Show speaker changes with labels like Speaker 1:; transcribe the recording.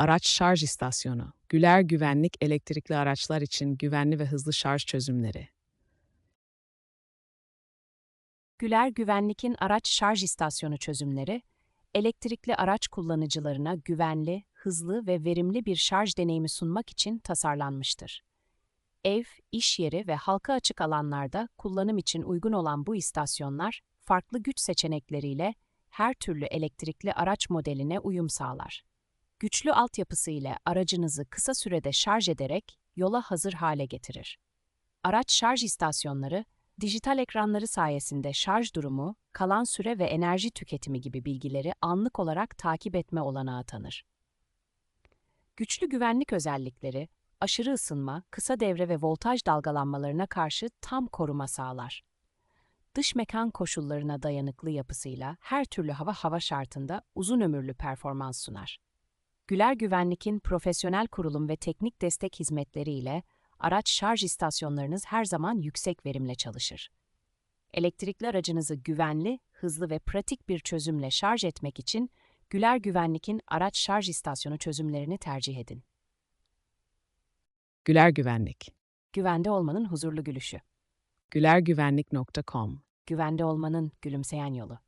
Speaker 1: araç şarj istasyonu. Güler Güvenlik elektrikli araçlar için güvenli ve hızlı şarj çözümleri.
Speaker 2: Güler Güvenlik'in araç şarj istasyonu çözümleri, elektrikli araç kullanıcılarına güvenli, hızlı ve verimli bir şarj deneyimi sunmak için tasarlanmıştır. Ev, iş yeri ve halka açık alanlarda kullanım için uygun olan bu istasyonlar, farklı güç seçenekleriyle her türlü elektrikli araç modeline uyum sağlar. Güçlü altyapısı ile aracınızı kısa sürede şarj ederek yola hazır hale getirir. Araç şarj istasyonları, dijital ekranları sayesinde şarj durumu, kalan süre ve enerji tüketimi gibi bilgileri anlık olarak takip etme olanağı tanır. Güçlü güvenlik özellikleri, aşırı ısınma, kısa devre ve voltaj dalgalanmalarına karşı tam koruma sağlar. Dış mekan koşullarına dayanıklı yapısıyla her türlü hava hava şartında uzun ömürlü performans sunar. Güler Güvenlik'in profesyonel kurulum ve teknik destek hizmetleriyle araç şarj istasyonlarınız her zaman yüksek verimle çalışır. Elektrikli aracınızı güvenli, hızlı ve pratik bir çözümle şarj etmek için Güler Güvenlik'in araç şarj istasyonu çözümlerini tercih edin.
Speaker 1: Güler Güvenlik.
Speaker 2: Güvende olmanın huzurlu gülüşü.
Speaker 1: gülergüvenlik.com
Speaker 2: Güvende olmanın gülümseyen yolu.